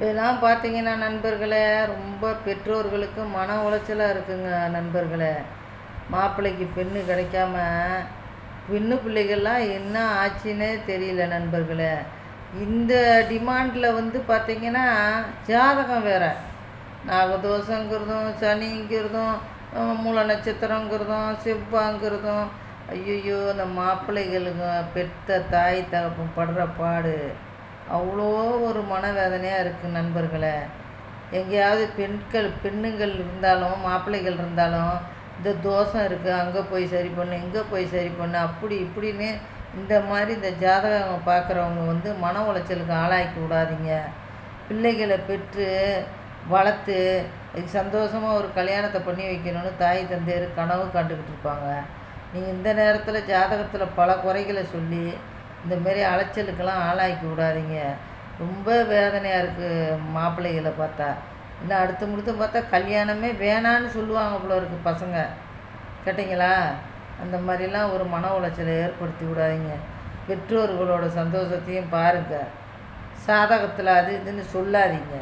இதெல்லாம் பார்த்தீங்கன்னா நண்பர்களே ரொம்ப பெற்றோர்களுக்கு மன உளைச்சலாக இருக்குங்க நண்பர்களே. மாப்பிள்ளைக்கு பெண்ணு கிடைக்காம பெண்ணு பிள்ளைகள்லாம் என்ன ஆச்சுன்னே தெரியல நண்பர்களே. இந்த டிமாண்டில் வந்து பார்த்திங்கன்னா ஜாதகம் வேறு. நாகதோஷங்கிறதும் சனிங்கிறதும் மூல நட்சத்திரங்கிறதும் செவ்வாங்கிறதும். ஐயோ இந்த மாப்பிள்ளைகளுக்கு பெற்ற தாய் தகப்பன் படுற பாடு. அவ்வளோ ஒரு மனவேதனையாக இருக்குது நண்பர்களே. எங்கேயாவது பெண்கள் பெண்ணுங்கள் இருந்தாலும் மாப்பிள்ளைகள் இருந்தாலும் இந்த தோஷம் இருக்குது அங்கே போய் சரி பண்ணு இங்கே போய் சரி பண்ணு அப்படி இப்படின்னு இந்த மாதிரி இந்த ஜாதகம் பார்க்குறவங்க வந்து மன உளைச்சலுக்கு ஆளாக்கி விடாதீங்க. பிள்ளைகளை பெற்று வளர்த்து சந்தோஷமாக ஒரு கல்யாணத்தை பண்ணி வைக்கணும்னு தாய் தந்தையர் கனவு கண்டுக்கிட்டு இருப்பாங்க. நீங்கள் இந்த நேரத்தில் ஜாதகத்தில் பல குறைகளை சொல்லி இந்தமாரி அலைச்சலுக்கெல்லாம் ஆளாக்கி விடாதீங்க. ரொம்ப வேதனையாக இருக்குது மாப்பிள்ளைகளை பார்த்தா. இன்னும் அடுத்து முடித்து பார்த்தா கல்யாணமே வேணான்னு சொல்லுவாங்க போல இருக்குது பசங்க. கேட்டிங்களா? அந்த மாதிரிலாம் ஒரு மன உளைச்சலை ஏற்படுத்தி விடாதீங்க. பெற்றோர்களோட சந்தோஷத்தையும் பாருங்கள் சாதகத்தில் அது இதுன்னு சொல்லாதீங்க.